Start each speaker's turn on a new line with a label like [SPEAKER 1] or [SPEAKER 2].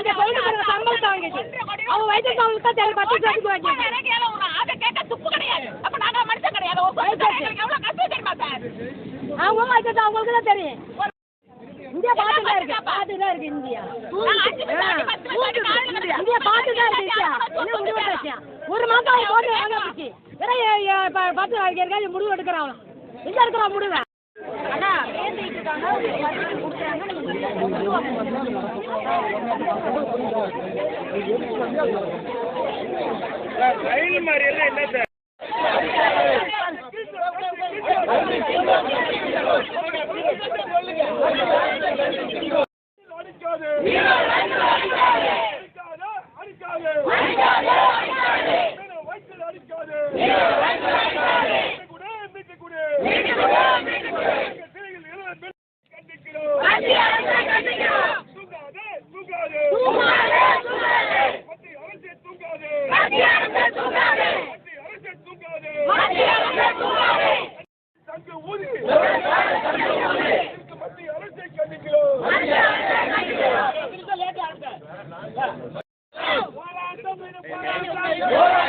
[SPEAKER 1] அவங்களுக்கு தான் வாங்கிச்சு அவங்க வயசுக்கு அவங்களுக்கு தான் தெரியும் பத்து
[SPEAKER 2] ஏதோ ஒரு ஆட்டை கேட்க துப்பு கிடையாது. அப்ப நாங்க மனுஷன் கிடையாது. எவ்வளவு கஷ்டம் தெரியுமா சார்?
[SPEAKER 1] அவங்க வயசுக்கு அவங்களுக்கு தான் தெரியும். இந்தியா பார்த்து தான் இருக்கு. பார்த்து தான் இருக்கு இந்தியா. இந்தியா. பார்த்து தான் இருக்கு இந்தியா. என்ன முடிவு எடுத்தாச்சு ஒரு மாதம் அவங்க போட்டு வாங்க போச்சு வெறும் பத்து இருக்காது முடிவு எடுக்கிறான் எங்க இருக்கிறான் முடிவு? அண்ணா பேசிட்டு இருக்காங்க.
[SPEAKER 3] ரயில் மாதிரி எல்லாம் என்ன சார் அடிக்காது அடிக்காது அடிக்காது அடிக்காது Olha,